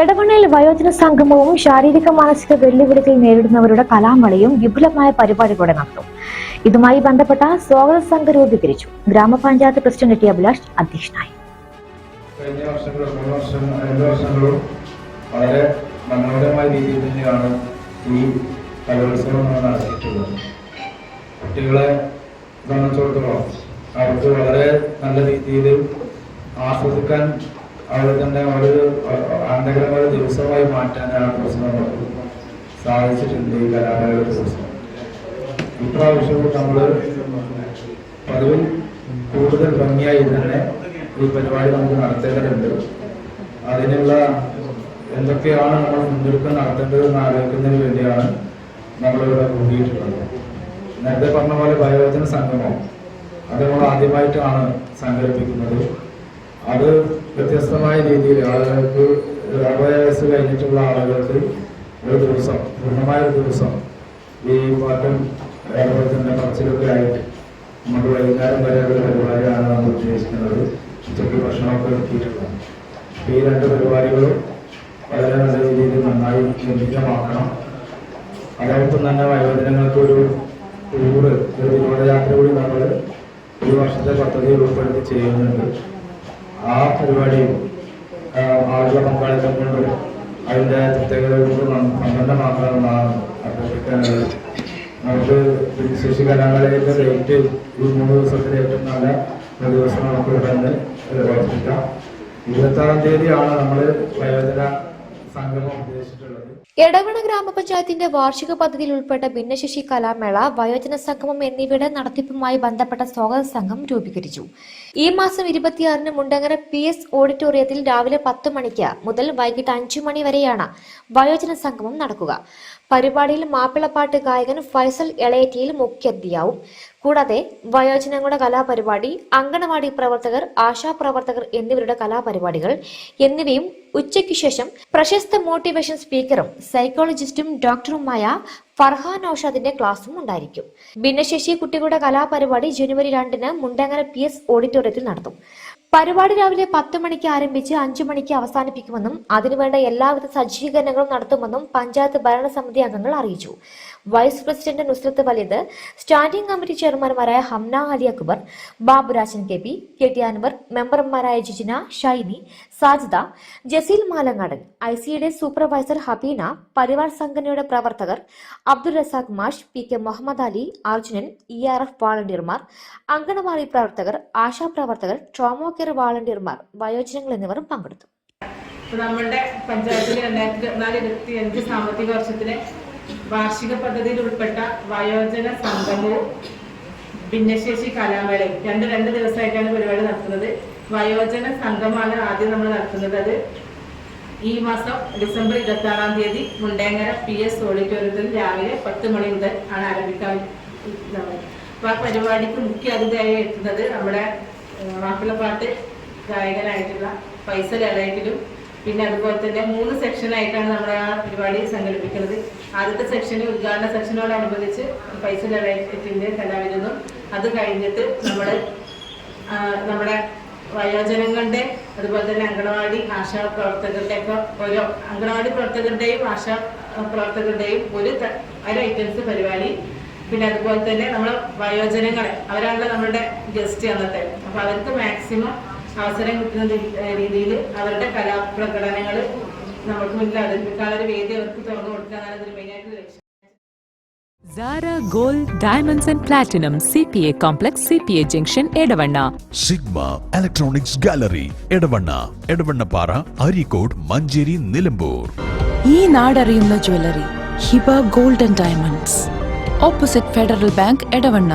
എടവണ്ണയിൽ വയോജന സംഗമവും ശാരീരിക മാനസിക വെല്ലുവിളികൾ നേരിടുന്നവരുടെ കലാമളിയും വിപുലമായ പരിപാടികളോടെ നടത്തും. ഇതുമായി ബന്ധപ്പെട്ട സ്വാഗത സംഘം രൂപീകരിച്ചു ഗ്രാമപഞ്ചായത്ത് പ്രസിഡന്റ് ടി അഭിലാഷ് അധ്യക്ഷനായി. കഴിഞ്ഞ വർഷങ്ങളും മൂന്ന് വളരെ മനോഹരമായ രീതിയിൽ തന്നെയാണ് ഈ കലോത്സവം നടത്തിയിട്ടുള്ളത്. കുട്ടികളെ സംബന്ധിച്ചിടത്തോളം അവർക്ക് വളരെ നല്ല രീതിയിൽ ആസ്വദിക്കാൻ അവർ തന്നെ ഒരു ആനന്ദകരമായ ദിവസമായി മാറ്റാനാണ് ദിവസം സാധിച്ചിട്ടുണ്ട് ഈ കലാകാരുടെ ദിവസം. ഇപ്രാവശ്യം നമ്മൾ പതിവിൽ കൂടുതൽ ഭംഗിയായി തന്നെ ഈ പരിപാടി നമുക്ക് നടത്തേണ്ടതുണ്ട്. അതിനുള്ള എന്തൊക്കെയാണ് നമ്മൾ മുന്നൊരുക്കം നടത്തേണ്ടതെന്ന് ആലോചിക്കുന്നതിന് വേണ്ടിയാണ് നമ്മളിവിടെ കൂടിയിട്ടുള്ളത്. നേരത്തെ പറഞ്ഞ പോലെ ഭയോജന സംഗമം. അത് നമ്മൾ ആദ്യമായിട്ടാണ് സംഘടിപ്പിക്കുന്നത്. അത് വ്യത്യസ്തമായ രീതിയിൽ ആളുകൾക്ക് അറുപത് വയസ്സ് കഴിഞ്ഞിട്ടുള്ള ആളുകൾക്ക് ഒരു ദിവസം പൂർണമായ ഒരു ദിവസം ഈ പാട്ടും അതുപോലെ തന്നെ പറച്ചിലൊക്കെ ആയിട്ട് നമുക്ക് വൈകുന്നേരം വരെ ഒരു പരിപാടിയാണ് നമ്മൾ ഉദ്ദേശിക്കുന്നത്. ഉച്ചയ്ക്ക് ഭക്ഷണമൊക്കെ ഒരുക്കിയിട്ടുള്ളത് ഈ രണ്ട് പരിപാടികളും വളരെ നല്ല രീതിയിൽ നന്നായി ഗംഭീരമാക്കണം അതോടൊപ്പം തന്നെ വയോജനങ്ങൾക്ക് ഒരു ടൂറ് ഒരു വിനോദയാത്ര കൂടി നമ്മൾ ഒരു വർഷത്തെ പദ്ധതി ഉൾപ്പെടുത്തി ചെയ്യുന്നുണ്ട്. ആ പരിപാടിയും ആ, ആളുകളുടെ പങ്കാളിത്തം കൊണ്ട് അതിന്റെ പ്രത്യേകത കൊണ്ട് സമ്പന്നമാക്കണമെന്നാണ് അഭ്യർത്ഥിക്കാനുള്ളത് നമുക്ക് ശിശു കലാമേളയുടെ ഡേറ്റ് ഈ മൂന്ന് ദിവസത്തിലെ ഏറ്റവും നല്ല ഒരു ദിവസം നമുക്ക് ഇവിടെ നിന്ന് പ്രവർത്തിക്കാം ഇരുപത്തി ആറാം തീയതിയാണ് നമ്മൾ വയോജന എടവണ ഗ്രാമപഞ്ചായത്തിന്റെ വാർഷിക പദ്ധതിയിൽ ഉൾപ്പെട്ട ഭിന്നശേഷി കലാമേള വയോജന സംഗമം എന്നിവയുടെ നടത്തിപ്പുമായി ബന്ധപ്പെട്ട സ്വാഗത സംഘം രൂപീകരിച്ചു. ഈ മാസം ഇരുപത്തിയാറിന് മുണ്ടങ്ങര പി എസ് ഓഡിറ്റോറിയത്തിൽ രാവിലെ പത്ത് മണിക്ക് മുതൽ വൈകിട്ട് അഞ്ചു മണി വരെയാണ് വയോജന സംഗമം നടക്കുക. പരിപാടിയിൽ മാപ്പിളപ്പാട്ട് ഗായകൻ ഫൈസൽ എളയറ്റിയിൽ മുഖ്യാതിഥിയാവും. കൂടാതെ വയോജനങ്ങളുടെ കലാപരിപാടി അങ്കണവാടി പ്രവർത്തകർ ആശാപ്രവർത്തകർ എന്നിവരുടെ കലാപരിപാടികൾ എന്നിവയും ഉച്ചയ്ക്ക് ശേഷം പ്രശസ്ത മോട്ടിവേഷൻ സ്പീക്കറും സൈക്കോളജിസ്റ്റും ഡോക്ടറുമായ ഫർഹാൻ ഔഷാദിന്റെ ക്ലാസും ഉണ്ടായിരിക്കും. ഭിന്നശേഷി കുട്ടികളുടെ കലാപരിപാടി ജനുവരി രണ്ടിന് മുണ്ടങ്ങര പി എസ് ഓഡിറ്റോറിയത്തിൽ നടത്തും. പരിപാടി രാവിലെ പത്ത് മണിക്ക് ആരംഭിച്ച് അഞ്ചു മണിക്ക് അവസാനിപ്പിക്കുമെന്നും അതിനുവേണ്ട എല്ലാവിധ സജ്ജീകരണങ്ങളും നടത്തുമെന്നും പഞ്ചായത്ത് ഭരണസമിതി അംഗങ്ങൾ അറിയിച്ചു. വൈസ് പ്രസിഡന്റ് നുസ്രത്ത് വലിയത് standing committee ചെയർമാൻമാരായ Hamna Ali Akbar Baburajan K P K T Anvar മെമ്പർമാരായ ജിജിന ഷൈനി സാജിദ ജസീൽ മാലങ്ങാടൻ ഐ സിയുടെ സൂപ്പർവൈസർ ഹബീന പരിവാർ സംഘടനയുടെ പ്രവർത്തകർ അബ്ദുൾ റസാഖ് മാഷ് P K Muhammad Ali Arjunan E R F വാളണ്ടിയർമാർ anganwadi പ്രവർത്തകർ ആശാ പ്രവർത്തകർ ട്രോമോ കെയർ വാളണ്ടിയർമാർ വയോജനങ്ങൾ എന്നിവരും പങ്കെടുത്തു. ഇപ്പൊ നമ്മളുടെ പഞ്ചായത്തിലെ രണ്ടായിരത്തി ഇരുപത്തിനാല് ഇരുപത്തി അഞ്ച് സാമ്പത്തിക വർഷത്തിലെ വാർഷിക പദ്ധതിയിൽ ഉൾപ്പെട്ട വയോജന സംഗമവും ഭിന്നശേഷി കലാമേളയും. രണ്ട് രണ്ട് ദിവസമായിട്ടാണ് പരിപാടി നടത്തുന്നത്. വയോജന സംഘമാണ് ആദ്യം നമ്മൾ നടത്തുന്നത്. അത് ഈ മാസം ഡിസംബർ ഇരുപത്തി ആറാം തീയതി മുണ്ടേങ്ങര പി എസ് ഓഡിറ്റോറിയത്തിൽ രാവിലെ പത്ത് മണി മുതൽ ആണ് ആരംഭിക്കാൻ. അപ്പൊ ആ പരിപാടിക്ക് മുഖ്യ അതിഥിയായി എത്തുന്നത് നമ്മുടെ മാപ്പിളപ്പാട്ട് ഗായകനായിട്ടുള്ള ഫൈസൽ എളയറ്റിലും പിന്നെ അതുപോലെ തന്നെ മൂന്ന് സെക്ഷനായിട്ടാണ് നമ്മൾ ആ പരിപാടി സംഘടിപ്പിക്കുന്നത്. ആദ്യത്തെ സെക്ഷന് ഉദ്ഘാടന സെക്ഷനോടനുബന്ധിച്ച് പൈസ എളയറ്റിന്റെ കലാവിരുന്നും. അത് കഴിഞ്ഞിട്ട് നമ്മൾ നമ്മുടെ വയോജനങ്ങളുടെ അതുപോലെ തന്നെ അങ്കണവാടി ആശാ പ്രവർത്തകരുടെ ഒക്കെ ഓരോ അങ്കണവാടി പ്രവർത്തകരുടെയും ആശാ പ്രവർത്തകരുടെയും ഒരു ഒരു ഐറ്റംസ് പരിപാടി. പിന്നെ അതുപോലെ തന്നെ നമ്മൾ വയോജനങ്ങളെ അവരാണല്ലോ നമ്മുടെ ഗസ്റ്റ് അന്നത്തെ. അപ്പൊ അവർക്ക് മാക്സിമം അവസരം കിട്ടുന്ന രീതിയിൽ അവരുടെ കലാപ്രകടനങ്ങൾ നമുക്ക് മുന്നിൽ അവതരിപ്പിക്കാനുള്ള ഒരു വേദി അവർക്ക് തുറന്നു കൊടുക്കാനാണ് ഇതിന് മെയിനായിട്ട് ലക്ഷ്യം Sara gold diamonds and platinum C P A complex C P A junction Edavanna Sigma electronics gallery Edavanna Edavannappara Areekode Manjeri Nilambur ഈ നാടറിയുന്ന jewellery Hiba gold and diamonds opposite Federal Bank Edavanna